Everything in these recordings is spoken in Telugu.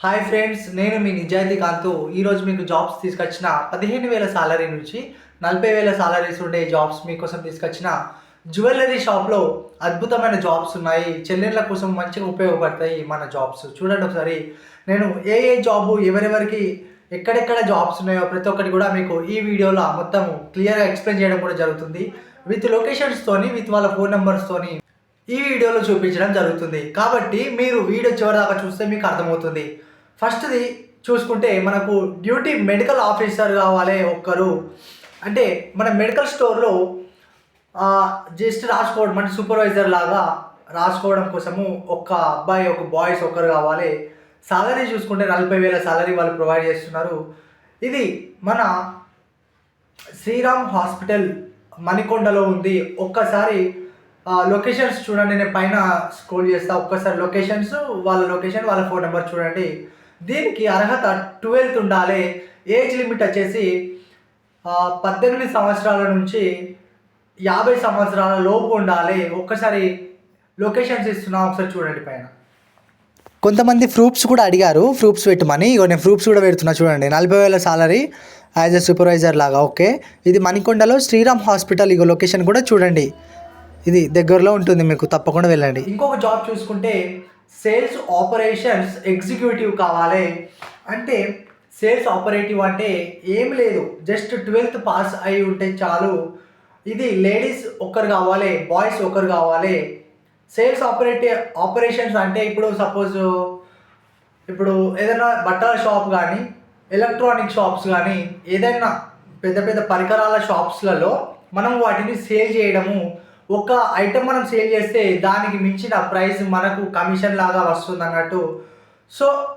హాయ్ ఫ్రెండ్స్ నేను మీ నిజాయితీ కాంతు. ఈరోజు మీకు జాబ్స్ తీసుకొచ్చిన పదిహేను వేల సాలరీ నుంచి నలభై వేల సాలరీస్ ఉండే జాబ్స్ మీకోసం తీసుకొచ్చిన జ్యువెలరీ షాప్లో అద్భుతమైన జాబ్స్ ఉన్నాయి. చెల్లెళ్ళ కోసం మంచిగా ఉపయోగపడతాయి మన జాబ్స్ చూడండి ఒకసారి. నేను ఏ ఏ జాబు ఎవరెవరికి ఎక్కడెక్కడ జాబ్స్ ఉన్నాయో ప్రతి ఒక్కటి కూడా మీకు ఈ వీడియోలో మొత్తం క్లియర్గా ఎక్స్ప్లెయిన్ చేయడం కూడా జరుగుతుంది. విత్ లొకేషన్స్తోని విత్ వాళ్ళ ఫోన్ నెంబర్స్తోని ఈ వీడియోలో చూపించడం జరుగుతుంది. కాబట్టి మీరు వీడియో చివరి దాకా చూస్తే మీకు అర్థమవుతుంది. ఫస్ట్ది చూసుకుంటే మనకు డ్యూటీ మెడికల్ ఆఫీసర్ కావాలి ఒక్కరు. అంటే మన మెడికల్ స్టోర్లో జస్ట్ రాసుకోవడం అంటే సూపర్వైజర్ లాగా రాసుకోవడం కోసము ఒక అబ్బాయి ఒక బాయ్స్ ఒకరు కావాలి. సాలరీ చూసుకుంటే నలభై వేల సాలరీ వాళ్ళు ప్రొవైడ్ చేస్తున్నారు. ఇది మన శ్రీరామ్ హాస్పిటల్ మణికొండలో ఉంది. ఒక్కసారి లొకేషన్స్ చూడండి. నేను పైన స్క్రోల్ చేస్తా. ఒక్కసారి లొకేషన్స్ వాళ్ళ లొకేషన్ వాళ్ళ ఫోన్ నెంబర్ చూడండి. దీనికి అర్హత ట్వెల్త్ ఉండాలి. ఏజ్ లిమిట్ వచ్చేసి పద్దెనిమిది సంవత్సరాల నుంచి యాభై సంవత్సరాల లోపు ఉండాలి. ఒక్కసారి లొకేషన్స్ ఇస్తున్నా ఒకసారి చూడండి పైన. కొంతమంది ప్రూఫ్స్ కూడా అడిగారు. ప్రూఫ్స్ పెట్టమని. ఇగో నేను ప్రూఫ్స్ కూడా పెడుతున్నా చూడండి. నలభై వేల సాలరీ యాజ్ ఎ సూపర్వైజర్ లాగా ఓకే. ఇది మణికొండలో శ్రీరామ్ హాస్పిటల్ ఇగో లొకేషన్ కూడా చూడండి. ఇది దగ్గరలో ఉంటుంది మీకు తప్పకుండా వెళ్ళండి. ఇంకొక జాబ్ చూసుకుంటే సేల్స్ ఆపరేషన్స్ ఎగ్జిక్యూటివ్ కావాలి. అంటే సేల్స్ ఆపరేటివ్ అంటే ఏం లేదు. జస్ట్ ట్వెల్త్ పాస్ అయి ఉంటే చాలు. ఇది లేడీస్ ఒక్కరు కావాలి బాయ్స్ ఒకరు కావాలి. సేల్స్ ఆపరేటి ఆపరేషన్స్ అంటే ఇప్పుడు సపోజ్ ఇప్పుడు ఏదైనా బట్టల షాప్ కానీ ఎలక్ట్రానిక్ షాప్స్ కానీ ఏదైనా పెద్ద పెద్ద పరికరాల షాప్స్లలో మనం వాటిని సేల్ చేయడము ఒక ఐటెం మనం సేల్ చేస్తే దానికి మించిన ప్రైస్ మనకు కమిషన్ లాగా వస్తుంది అన్నట్టు. సో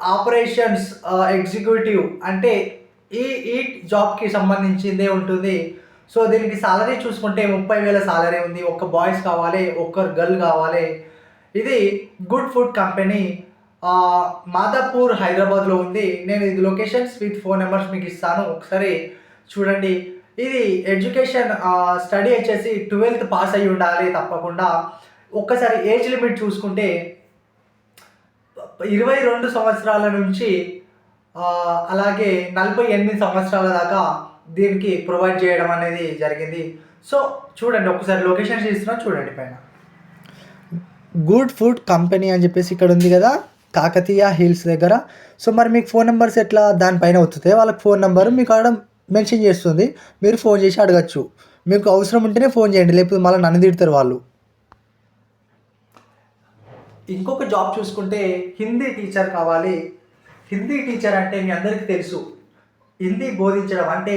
ఆపరేషన్స్ ఎగ్జిక్యూటివ్ అంటే ఈ ఈ జాబ్కి సంబంధించిందే ఉంటుంది. సో దీనికి సాలరీ చూసుకుంటే ముప్పై వేల సాలరీ ఉంది. ఒక బాయ్స్ కావాలి ఒక్కరు గర్ల్ కావాలి. ఇది గుడ్ ఫుడ్ కంపెనీ ఆ, మాదాపూర్ హైదరాబాద్లో ఉంది. నేను ఇది లొకేషన్స్ విత్ ఫోన్ నెంబర్స్ మీకు ఇస్తాను. ఒకసారి చూడండి. ఇది ఎడ్యుకేషన్ స్టడీ వచ్చేసి ట్వెల్త్ పాస్ అయ్యి ఉండాలి తప్పకుండా. ఒక్కసారి ఏజ్ లిమిట్ చూసుకుంటే ఇరవై రెండు సంవత్సరాల నుంచి అలాగే నలభై ఎనిమిది సంవత్సరాల దాకా దీనికి ప్రొవైడ్ చేయడం అనేది జరిగింది. సో చూడండి ఒకసారి లొకేషన్స్ ఇస్తున్నా చూడండి పైన. గుడ్ ఫుడ్ కంపెనీ అని చెప్పేసి ఇక్కడ ఉంది కదా కాకతీయ హిల్స్ దగ్గర. సో మరి మీకు ఫోన్ నెంబర్స్ ఎట్లా? దానిపైన వస్తుంది వాళ్ళకి ఫోన్ నెంబర్ మీకు ఆడడం మెన్షన్ చేస్తుంది. మీరు ఫోన్ చేసి అడగచ్చు. మీకు అవసరం ఉంటేనే ఫోన్ చేయండి. లేకపోతే మళ్ళీ నన్ను తిడతారు వాళ్ళు. ఇంకొక జాబ్ చూసుకుంటే హిందీ టీచర్ కావాలి. హిందీ టీచర్ అంటే మీ అందరికీ తెలుసు. హిందీ బోధించడం అంటే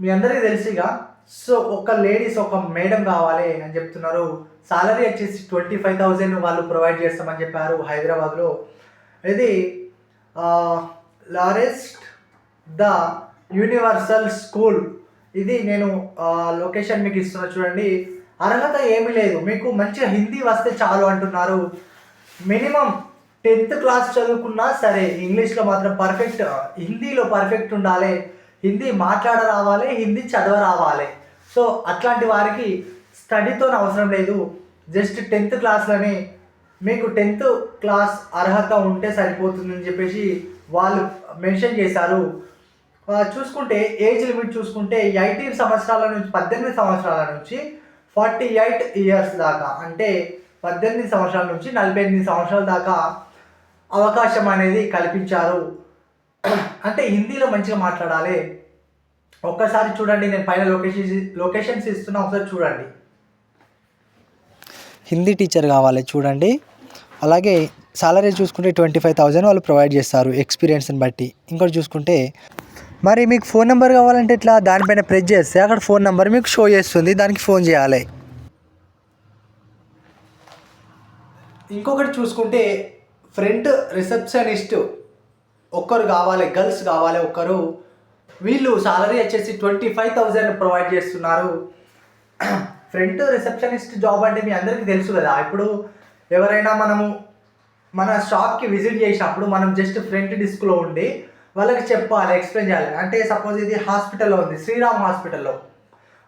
మీ అందరికీ తెలుసుగా సో ఒక లేడీస్ ఒక మేడం కావాలి అని చెప్తున్నారు. సాలరీ వచ్చేసి ట్వంటీ ఫైవ్ థౌజండ్ వాళ్ళు ప్రొవైడ్ చేస్తామని చెప్పారు హైదరాబాద్లో. ఇది లారెస్ట్ ద యూనివర్సల్ స్కూల్. ఇది నేను లొకేషన్ మీకు ఇస్తున్నా చూడండి. అర్హత ఏమీ లేదు. మీకు మంచిగా హిందీ వస్తే చాలు అంటున్నారు. మినిమం టెన్త్ క్లాస్ చదువుకున్నా సరే ఇంగ్లీష్లో మాత్రం పర్ఫెక్ట్ హిందీలో పర్ఫెక్ట్ ఉండాలి. హిందీ మాట్లాడ రావాలి హిందీ చదవ రావాలి సో అట్లాంటి వారికి స్టడీతో అవసరం లేదు. జస్ట్ టెన్త్ క్లాస్లోనే మీకు టెన్త్ క్లాస్ అర్హత ఉంటే సరిపోతుందని చెప్పేసి వాళ్ళు మెన్షన్ చేశారు. చూసుకుంటే ఏజ్ లిమిట్ చూసుకుంటే ఎయిటీన్ సంవత్సరాల నుంచి పద్దెనిమిది సంవత్సరాల నుంచి ఫార్టీ ఎయిట్ ఇయర్స్ దాకా అంటే పద్దెనిమిది సంవత్సరాల నుంచి నలభై ఎనిమిది సంవత్సరాల దాకా అవకాశం అనేది కల్పించారు. అంటే హిందీలో మంచిగా మాట్లాడాలి. ఒక్కసారి చూడండి నేను పైన లొకేషన్ లొకేషన్స్ ఇస్తున్నా ఒకసారి చూడండి. హిందీ టీచర్ కావాలి చూడండి. అలాగే సాలరీ చూసుకుంటే ట్వంటీ ఫైవ్ థౌజండ్ వాళ్ళు ప్రొవైడ్ చేస్తారు ఎక్స్పీరియన్స్ని బట్టి. ఇంకోటి చూసుకుంటే మరి మీకు ఫోన్ నెంబర్ కావాలంటే ఇట్లా దానిపైన ప్రెస్ చేస్తే అక్కడ ఫోన్ నెంబర్ మీకు షో చేస్తుంది. దానికి ఫోన్ చేయాలి. ఇంకొకటి చూసుకుంటే ఫ్రంట్ రిసెప్షనిస్ట్ ఒక్కరు కావాలి గర్ల్స్ కావాలి ఒక్కరు. వీళ్ళు సాలరీ వచ్చేసి ట్వంటీ ఫైవ్ థౌజండ్ ప్రొవైడ్ చేస్తున్నారు. ఫ్రంట్ రిసెప్షనిస్ట్ జాబ్ అంటే మీ అందరికీ తెలుసు కదా. ఇప్పుడు ఎవరైనా మనము మన షాప్కి విజిట్ చేసినప్పుడు మనం జస్ట్ ఫ్రంట్ డిస్క్లో ఉండి వాళ్ళకి చెప్పాలి ఎక్స్ప్లెయిన్ చేయాలి. అంటే సపోజ్ ఇది హాస్పిటల్లో ఉంది శ్రీరామ్ హాస్పిటల్లో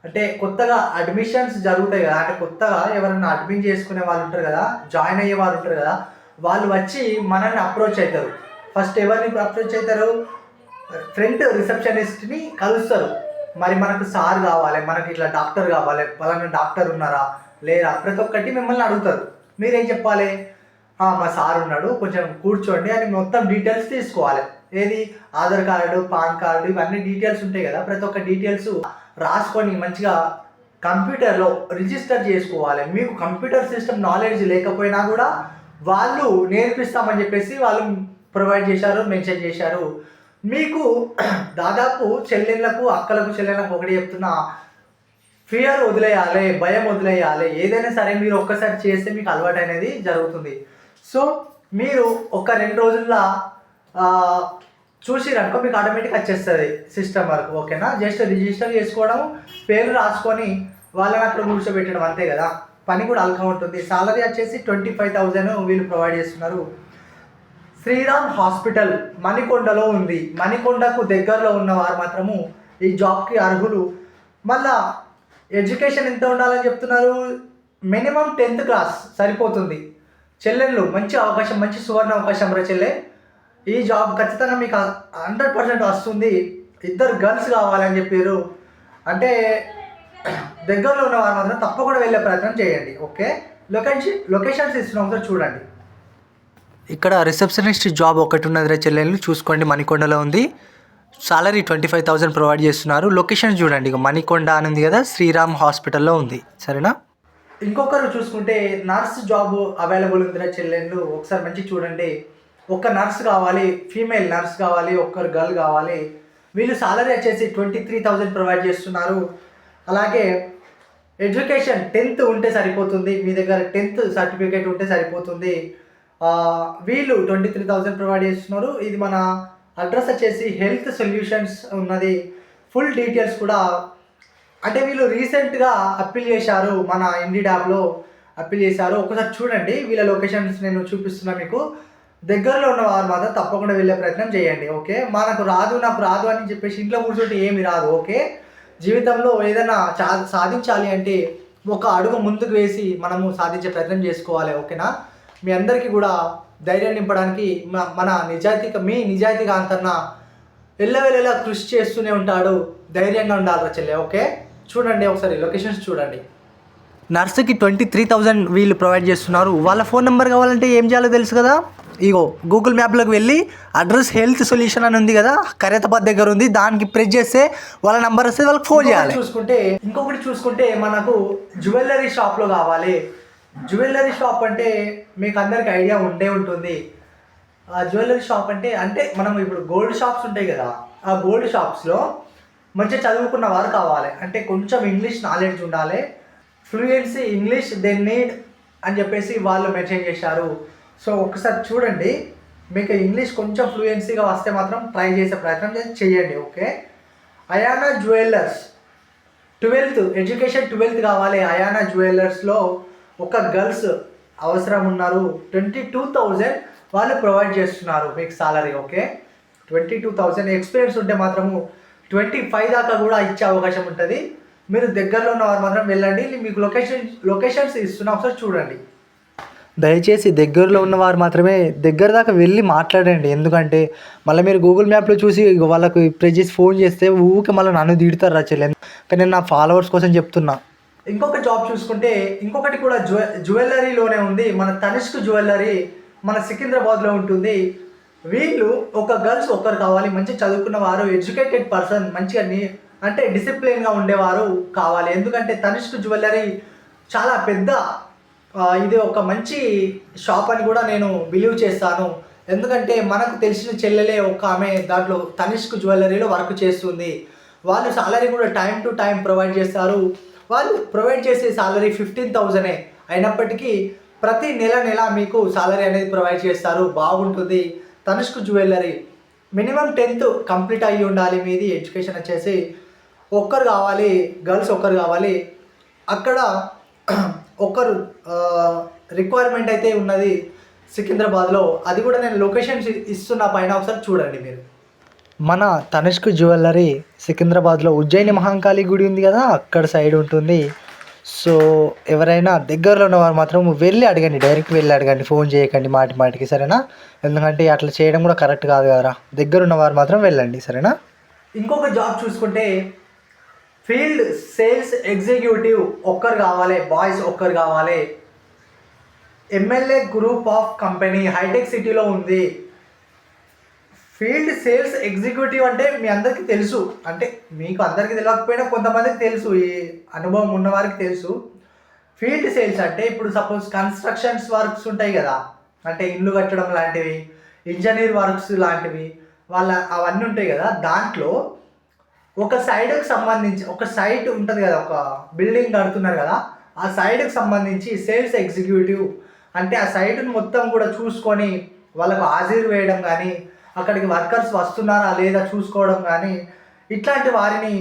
అంటే కొత్తగా అడ్మిషన్స్ జరుగుతాయి కదా అంటే కొత్తగా ఎవరైనా అడ్మిట్ చేసుకునే వాళ్ళు ఉంటారు కదా జాయిన్ అయ్యే వాళ్ళు ఉంటారు కదా వాళ్ళు వచ్చి మనల్ని అప్రోచ్ అవుతారు ఫస్ట్ ఎవరిని అప్రోచ్ అవుతారు ఫ్రంట్ రిసెప్షనిస్ట్ని కలుస్తారు. మరి మనకు సార్ కావాలి మనకి ఇట్లా డాక్టర్ కావాలి పలానా డాక్టర్ ఉన్నారా లేదా ప్రతి ఒక్కటి మిమ్మల్ని అడుగుతారు. మీరేం చెప్పాలి? మా సార్ ఉన్నాడు కొంచెం కూర్చోండి అని మొత్తం డీటెయిల్స్ తీసుకోవాలి. ఏది? ఆధార్ కార్డు పాన్ కార్డు ఇవన్నీ డీటెయిల్స్ ఉంటాయి కదా. ప్రతి ఒక్క డీటెయిల్స్ రాసుకొని మంచిగా కంప్యూటర్లో రిజిస్టర్ చేసుకోవాలి. మీకు కంప్యూటర్ సిస్టమ్ నాలెడ్జ్ లేకపోయినా కూడా వాళ్ళు నేర్పిస్తామని చెప్పేసి వాళ్ళు ప్రొవైడ్ చేశారు మెన్షన్ చేశారు. మీకు దాదాపు చెల్లెళ్ళకు అక్కలకు చెల్లెళ్ళకు ఒకటి చెప్తున్నా. ఫియర్ వదిలేయాలి భయం వదిలేయాలి. ఏదైనా సరే మీరు ఒక్కసారి చేస్తే మీకు అలవాటు అనేది జరుగుతుంది. సో మీరు ఒక రెండు రోజుల్లో చూసిరనుకో మీకు ఆటోమేటిక్ వచ్చేస్తుంది సిస్టమ్ వరకు ఓకేనా? జస్ట్ రిజిస్టర్ చేసుకోవడం పేరు రాసుకొని వాళ్ళని అక్కడ కూర్చోబెట్టడం అంతే కదా? పని కూడా అల్కా ఉంటుంది. సాలరీ వచ్చేసి ట్వంటీ ఫైవ్ థౌజండ్ వీళ్ళు ప్రొవైడ్ చేస్తున్నారు. శ్రీరామ్ హాస్పిటల్ మణికొండలో ఉంది. మణికొండకు దగ్గరలో ఉన్న వారు మాత్రము ఈ జాబ్కి అర్హులు. మళ్ళా ఎడ్యుకేషన్ ఎంత ఉండాలని చెప్తున్నారు? మినిమం టెన్త్ క్లాస్ సరిపోతుంది. చెల్లెళ్ళు మంచి అవకాశం మంచి సువర్ణ అవకాశం రా చెల్లె. ఈ జాబ్ ఖచ్చితంగా మీకు హండ్రెడ్ పర్సెంట్ వస్తుంది. ఇద్దరు గర్ల్స్ కావాలని చెప్పారు. అంటే దగ్గరలో ఉన్న వారు మాత్రం తప్పకుండా వెళ్ళే ప్రయత్నం చేయండి. ఓకే? లొకేషన్ లొకేషన్స్ ఇస్తున్నాం ఒకసారి చూడండి. ఇక్కడ రిసెప్షనిస్ట్ జాబ్ ఒకటి ఉన్నది చెల్లెళ్ళు చూసుకోండి మణికొండలో ఉంది. Salary twenty five thousand provide చేస్తున్నారు. లొకేషన్ చూడండి. ఇక మణికొండ అని ఉంది కదా శ్రీరామ్ హాస్పిటల్లో ఉంది. సరేనా? ఇంకొకరు చూసుకుంటే నర్స్ జాబ్ అవైలబుల్ ఉందిరా చెల్లెళ్ళు ఒకసారి మంచి చూడండి. ఒక నర్స్ కావాలి ఫీమేల్ నర్స్ కావాలి ఒక్కరు గర్ల్ కావాలి. వీళ్ళు సాలరీ వచ్చేసి ట్వంటీ త్రీ థౌజండ్ ప్రొవైడ్ చేస్తున్నారు. అలాగే ఎడ్యుకేషన్ టెన్త్ ఉంటే సరిపోతుంది. మీ దగ్గర టెన్త్ సర్టిఫికేట్ ఉంటే సరిపోతుంది. వీళ్ళు ట్వంటీ త్రీ థౌజండ్ ప్రొవైడ్ చేస్తున్నారు. ఇది మన అడ్రస్ వచ్చేసి హెల్త్ సొల్యూషన్స్ ఉన్నది. ఫుల్ డీటెయిల్స్ కూడా అంటే వీళ్ళు రీసెంట్గా అప్పీల్ చేశారు. మన ఇండి యాప్లో అప్పీల్ చేశారు. ఒకసారి చూడండి వీళ్ళ లొకేషన్స్ నేను చూపిస్తున్నా మీకు. దగ్గరలో ఉన్న వారు మాత్రం తప్పకుండా వెళ్ళే ప్రయత్నం చేయండి ఓకే? మనకు రాదు నాకు రాదు అని చెప్పేసి ఇంట్లో కూర్చుంటే ఏమి రాదు ఓకే? జీవితంలో ఏదైనా చా సాధించాలి అంటే ఒక అడుగు ముందుకు వేసి మనము సాధించే ప్రయత్నం చేసుకోవాలి ఓకేనా? మీ అందరికీ కూడా ధైర్యం నింపడానికి మన నిజాయితీగా మీ నిజాయితీగా అంతన్న ఎల్లవెల్లలా కృషి చేస్తూనే ఉంటాడు ధైర్యంగా ఉండాలి చెల్లె ఓకే? చూడండి ఒకసారి లొకేషన్స్ చూడండి. నర్సుకి ట్వంటీ త్రీ థౌజండ్ వీళ్ళు ప్రొవైడ్ చేస్తున్నారు. వాళ్ళ ఫోన్ నెంబర్ కావాలంటే ఏం చేయాలో తెలుసు కదా? ఇగో గూగుల్ మ్యాప్లోకి వెళ్ళి అడ్రస్ హెల్త్ సొల్యూషన్ అని ఉంది కదా కరేతాబాద్ దగ్గర ఉంది దానికి ప్రెస్ చేస్తే వాళ్ళ నెంబర్ వస్తే వాళ్ళకి ఫోన్ చేయాలి. చూసుకుంటే ఇంకొకటి చూసుకుంటే మనకు జ్యువెలరీ షాప్లో కావాలి. జ్యువెలరీ షాప్ అంటే మీకు అందరికి ఐడియా ఉండే ఉంటుంది. ఆ జ్యువెలరీ షాప్ అంటే అంటే మనం ఇప్పుడు గోల్డ్ షాప్స్ ఉంటాయి కదా ఆ గోల్డ్ షాప్స్లో మంచిగా చదువుకున్న వారు కావాలి. అంటే కొంచెం ఇంగ్లీష్ నాలెడ్జ్ ఉండాలి. ఫ్లూయెన్సీ ఇంగ్లీష్ దే నీడ్ అని చెప్పేసి వాళ్ళు మెన్షన్ చేశారు. సో ఒకసారి చూడండి. మీకు ఇంగ్లీష్ కొంచెం ఫ్లూయెన్సీగా వస్తే మాత్రం ట్రై చేసే ప్రయత్నం చేయండి okay Ayana jewellers twelfth education twelfth కావాలి. అయానా జ్యువెలర్స్లో ఒక గర్ల్స్ అవసరం ఉన్నారు. ట్వంటీ టూ థౌజండ్ వాళ్ళు ప్రొవైడ్ చేస్తున్నారు మీకు salary okay twenty two thousand experience ఉంటే మాత్రము ట్వంటీ ఫైవ్ దాకా కూడా ఇచ్చే అవకాశం ఉంటుంది. మీరు దగ్గరలో ఉన్న వారు మాత్రం వెళ్ళండి. మీకు లొకేషన్ లొకేషన్స్ ఇస్తున్నా. ఒకసారి చూడండి. దయచేసి దగ్గరలో ఉన్నవారు మాత్రమే దగ్గర దాకా వెళ్ళి మాట్లాడండి. ఎందుకంటే మళ్ళీ మీరు గూగుల్ మ్యాప్లో చూసి వాళ్ళకు ప్రెస్ చేసి ఫోన్ చేస్తే ఊకే మళ్ళీ నన్ను తిడతారు రా చెల్లె కానీ నేను నా ఫాలోవర్స్ కోసం చెప్తున్నా. ఇంకొక జాబ్ చూసుకుంటే ఇంకొకటి కూడా జ్యువె జ్యువెలరీలోనే ఉంది. మన తనిష్క్ జ్యువెలరీ మన సికింద్రాబాద్లో ఉంటుంది. వీళ్ళు ఒక గర్ల్స్ ఒకరు కావాలి. మంచి చదువుకున్న వారు ఎడ్యుకేటెడ్ పర్సన్ మంచిగా అంటే డిసిప్లిన్గా ఉండేవారు కావాలి. ఎందుకంటే తనిష్క్ జ్యువెలరీ చాలా పెద్ద ఇది ఒక మంచి షాప్ అని కూడా నేను బిలీవ్ చేస్తాను. ఎందుకంటే మనకు తెలిసిన చెల్లెలే ఒక ఆమె దాంట్లో తనిష్క్ జ్యువెలరీలో వర్క్ చేస్తుంది. వాళ్ళు సాలరీ కూడా టైం టు టైం ప్రొవైడ్ చేస్తారు. వాళ్ళు ప్రొవైడ్ చేసే సాలరీ ఫిఫ్టీన్ థౌజండే అయినప్పటికీ ప్రతి నెల నెల మీకు సాలరీ అనేది ప్రొవైడ్ చేస్తారు. బాగుంటుంది. Tanishq jewellery minimum tenth complete అయ్యి ఉండాలి. మీది ఎడ్యుకేషన్ వచ్చేసి ఒక్కరు కావాలి గర్ల్స్ ఒక్కరు కావాలి. అక్కడ ఒక్కరు రిక్వైర్మెంట్ అయితే ఉన్నది సికింద్రాబాద్లో. అది కూడా నేను లొకేషన్ ఇస్తున్న పైన ఒకసారి చూడండి మీరు. మన తనిష్క్ జ్యువెలరీ సికింద్రాబాద్లో ఉజ్జయిని మహాంకాళి గుడి ఉంది కదా అక్కడ సైడ్ ఉంటుంది. సో ఎవరైనా దగ్గరలో ఉన్నవారు మాత్రం వెళ్ళి అడగండి డైరెక్ట్ వెళ్ళి అడగండి ఫోన్ చేయకండి మాటి మాటికి సరేనా? ఎందుకంటే అట్లా చేయడం కూడా కరెక్ట్ కాదు కదరా. దగ్గర ఉన్నవారు మాత్రం వెళ్ళండి సరేనా? ఇంకొక జాబ్ చూసుకుంటే ఫీల్డ్ సేల్స్ ఎగ్జిక్యూటివ్ ఒక్కరు కావాలి బాయ్స్ ఒక్కరు కావాలి. MLA group of company hitech సిటీలో ఉంది. ఫీల్డ్ సేల్స్ ఎగ్జిక్యూటివ్ అంటే మీ అందరికీ తెలుసు. అంటే మీకు అందరికీ తెలియకపోయినా కొంతమందికి తెలుసు ఈ అనుభవం ఉన్న వారికి తెలుసు. ఫీల్డ్ సేల్స్ అంటే ఇప్పుడు సపోజ్ కన్స్ట్రక్షన్స్ వర్క్స్ ఉంటాయి కదా. అంటే ఇల్లు కట్టడం లాంటివి ఇంజనీర్ వర్క్స్ లాంటివి వాళ్ళ అవన్నీ ఉంటాయి కదా. దాంట్లో ఒక సైడ్కి సంబంధించి ఒక సైట్ ఉంటుంది కదా ఒక బిల్డింగ్ కడుతున్నారు కదా ఆ సైడ్కి సంబంధించి సేల్స్ ఎగ్జిక్యూటివ్ అంటే ఆ సైట్ని మొత్తం కూడా చూసుకొని వాళ్ళకు హాజరు వేయడం కానీ అక్కడికి వర్కర్స్ వస్తున్నారా లేదా చూసుకోవడం కానీ ఇట్లాంటి వారిని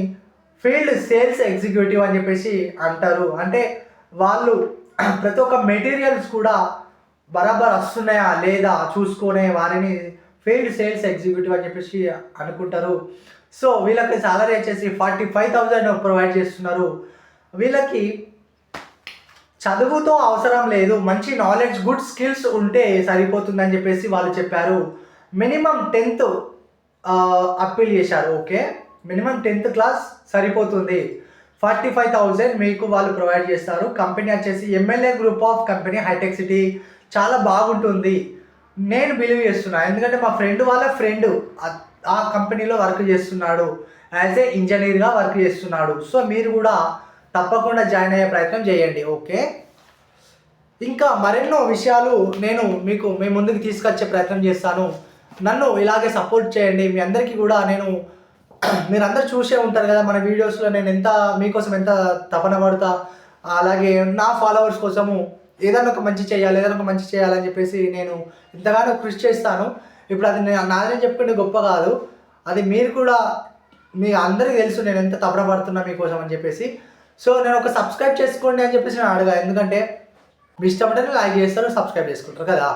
ఫీల్డ్ సేల్స్ ఎగ్జిక్యూటివ్ అని చెప్పేసి అంటారు. అంటే వాళ్ళు ప్రతి ఒక్క మెటీరియల్స్ కూడా బరాబర్ వస్తున్నాయా లేదా చూసుకునే వారిని ఫీల్డ్ సేల్స్ ఎగ్జిక్యూటివ్ అని చెప్పేసి అనుకుంటారు. సో వీళ్ళకి సాలరీ వచ్చేసి ఫార్టీ ఫైవ్ థౌజండ్ ప్రొవైడ్ చేస్తున్నారు. వీళ్ళకి చదువుతో అవసరం లేదు మంచి నాలెడ్జ్ గుడ్ స్కిల్స్ ఉంటే సరిపోతుందని చెప్పేసి వాళ్ళు చెప్పారు. మినిమం టెన్త్ అప్పీల్ చేశారు ఓకే మినిమం టెన్త్ క్లాస్ సరిపోతుంది. ఫార్టీ ఫైవ్ థౌజండ్ మీకు వాళ్ళు ప్రొవైడ్ చేస్తారు. కంపెనీ వచ్చేసి MLA group of company hitech city చాలా బాగుంటుంది. నేను బిలీవ్ చేస్తున్నా. ఎందుకంటే మా ఫ్రెండ్ వాళ్ళ ఫ్రెండ్ ఆ కంపెనీలో వర్క్ చేస్తున్నాడు. యాజ్ ఏ ఇంజనీర్గా వర్క్ చేస్తున్నాడు. సో మీరు కూడా తప్పకుండా జాయిన్ అయ్యే ప్రయత్నం చేయండి. ఓకే? ఇంకా మరెన్నో విషయాలు నేను మీకు మీ ముందుకు తీసుకొచ్చే ప్రయత్నం చేస్తాను. నన్ను ఇలాగే సపోర్ట్ చేయండి. మీ అందరికీ కూడా నేను మీరందరూ చూసే ఉంటారు కదా మన వీడియోస్లో నేను ఎంత మీకోసం ఎంత తపన పడతా. అలాగే నా ఫాలోవర్స్ కోసము ఏదైనా ఒక మంచి చేయాలి ఏదైనా ఒక మంచి చేయాలని చెప్పేసి నేను ఎంతగానో కృషి చేస్తాను. ఇప్పుడు అది నేను నాదనే చెప్పుకుంటే గొప్ప కాదు. అది మీరు కూడా మీ అందరికీ తెలుసు నేను ఎంత తపన పడుతున్నా మీకోసం అని చెప్పేసి. సో నేను ఒక సబ్స్క్రైబ్ చేసుకోండి అని చెప్పేసి నేను అడగా. ఎందుకంటే మీ ఇష్టం అంటే లైక్ చేస్తారు సబ్స్క్రైబ్ చేసుకుంటారు కదా.